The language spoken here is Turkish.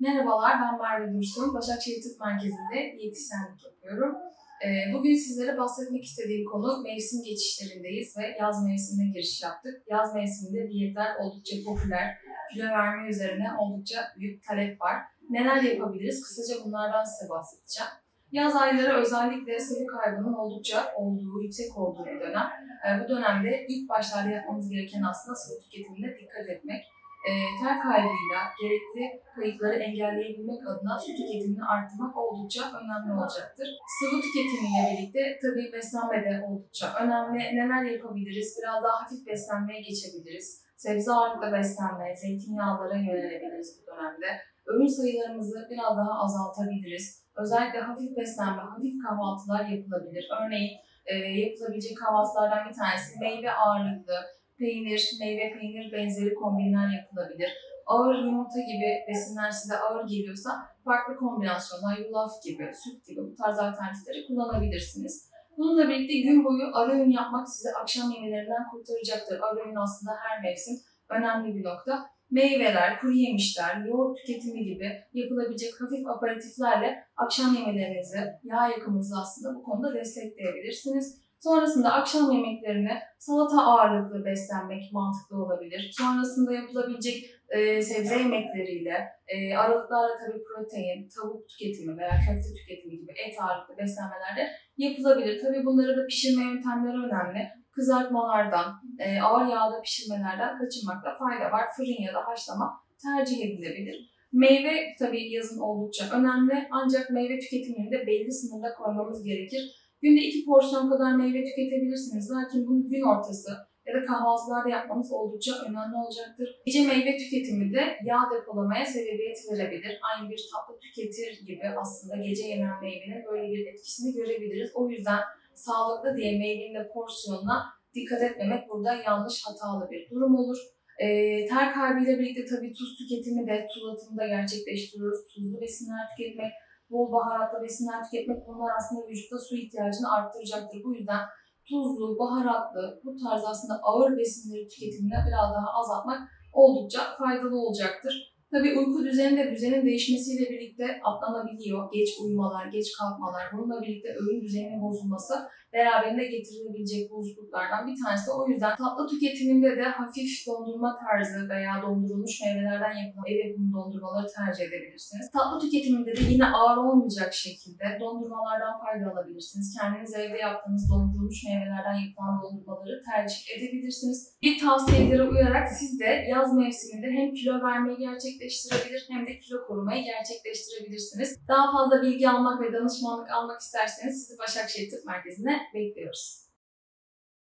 Merhabalar, ben Merve Dursun. Başakşehir Tıp Merkezi'nde diyetisyenlik yapıyorum. Ee, Bugün sizlere bahsetmek istediğim konu mevsim geçişlerindeyiz ve yaz mevsimine giriş yaptık. Yaz mevsiminde diyetler oldukça popüler, kilo verme üzerine oldukça büyük talep var. Neler yapabiliriz? Kısaca bunlardan size bahsedeceğim. Yaz ayları özellikle sıvı kaybının oldukça olduğu, yüksek olduğu bir dönem. Ee, Bu dönemde ilk başlarda yapmamız gereken aslında sıvı tüketimine dikkat etmek e, ter kaybıyla gerekli kayıpları engelleyebilmek adına su tüketimini arttırmak oldukça önemli olacaktır. Sıvı tüketimiyle birlikte tabii beslenme de oldukça önemli. Neler yapabiliriz? Biraz daha hafif beslenmeye geçebiliriz. Sebze ağırlıklı beslenme, zeytinyağlara yönelebiliriz bu dönemde. Öğün sayılarımızı biraz daha azaltabiliriz. Özellikle hafif beslenme, hafif kahvaltılar yapılabilir. Örneğin e, yapılabilecek kahvaltılardan bir tanesi meyve ağırlıklı, peynir, meyve peynir benzeri kombinler yapılabilir. Ağır yumurta gibi besinler size ağır geliyorsa farklı kombinasyonlar, yulaf gibi, süt gibi bu tarz alternatifleri kullanabilirsiniz. Bununla birlikte gün boyu ara öğün yapmak sizi akşam yemelerinden kurtaracaktır. Ara öğün aslında her mevsim önemli bir nokta. Meyveler, kuru yemişler, yoğurt tüketimi gibi yapılabilecek hafif aperatiflerle akşam yemelerinizi, yağ yakımınızı aslında bu konuda destekleyebilirsiniz. Sonrasında akşam yemeklerine salata ağırlıklı beslenmek mantıklı olabilir. Sonrasında yapılabilecek e, sebze yemekleriyle, e, aralıklarla tabii protein, tavuk tüketimi veya köfte tüketimi gibi et ağırlıklı beslenmelerde yapılabilir. Tabii bunların da pişirme yöntemleri önemli. Kızartmalardan, e, ağır yağda pişirmelerden kaçınmakta fayda var. Fırın ya da haşlama tercih edilebilir. Meyve tabii yazın oldukça önemli ancak meyve tüketimini de belli sınırda koymamız gerekir. Günde iki porsiyon kadar meyve tüketebilirsiniz. Lakin bunu gün ortası ya da kahvaltılarda yapmanız oldukça önemli olacaktır. Gece meyve tüketimi de yağ depolamaya sebebiyet verebilir. Aynı bir tatlı tüketir gibi aslında gece yenen meyvenin böyle bir etkisini görebiliriz. O yüzden sağlıklı diye meyvenin de porsiyonuna dikkat etmemek burada yanlış hatalı bir durum olur. E, ter kaybıyla birlikte tabii tuz tüketimi de, tuz atımı da gerçekleştiriyoruz. Tuzlu besinler tüketmek, bol baharatlı besinler tüketmek bunlar aslında vücutta su ihtiyacını arttıracaktır. Bu yüzden tuzlu, baharatlı, bu tarz aslında ağır besinleri tüketimini biraz daha azaltmak oldukça faydalı olacaktır. Tabii uyku düzeni de düzenin değişmesiyle birlikte atlanabiliyor. Geç uyumalar, geç kalkmalar, bununla birlikte öğün düzeninin bozulması beraberinde getirilebilecek bozukluklardan bir tanesi. O yüzden tatlı tüketiminde de hafif dondurma tarzı veya dondurulmuş meyvelerden yapılan ev yapımı dondurmaları tercih edebilirsiniz. Tatlı tüketiminde de yine ağır olmayacak şekilde dondurmalardan fayda alabilirsiniz. Kendiniz evde yaptığınız dondurulmuş meyvelerden yapılan dondurmaları tercih edebilirsiniz. Bir tavsiyelere uyarak siz de yaz mevsiminde hem kilo vermeyi gerçekleştirebilir hem de kilo korumayı gerçekleştirebilirsiniz. Daha fazla bilgi almak ve danışmanlık almak isterseniz sizi Başakşehir Tıp Merkezi'ne né, Meio Deus?